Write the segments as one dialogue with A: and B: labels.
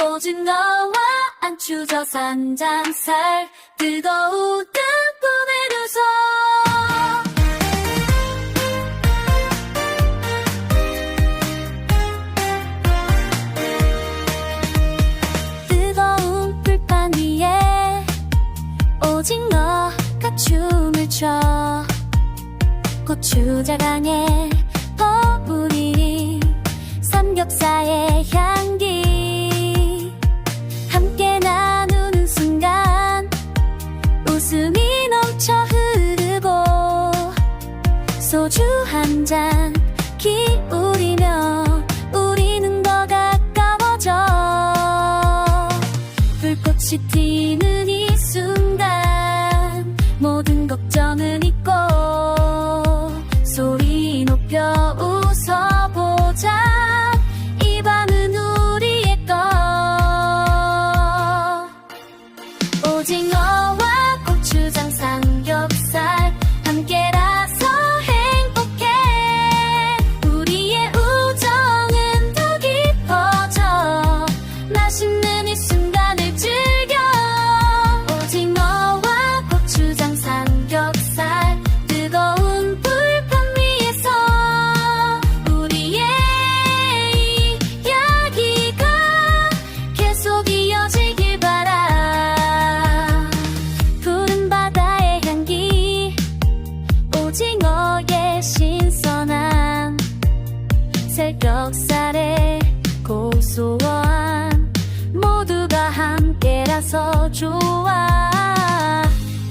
A: 오징어와 안추 저 산장살 뜨거운 뜬꿈에 누서. 뜨거운 불판 위에 오징어가 춤을 춰. 고추자강에 버무린 삼겹살의 향기 웃음이 넘쳐 흐르고 소주 한 잔 기울이며 우리는 더 가까워져. 불꽃이 튀는 이 순간 모든 걱정은 잊고 소리 높여 웃어보자 흰색 럭살에 고소한 모두가 함께라서 좋아.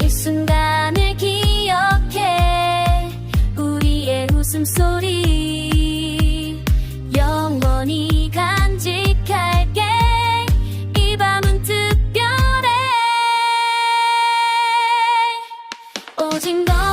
A: 이 순간을 기억해. 우리의 웃음소리 영원히 간직할게. 이 밤은 특별해. 오직 너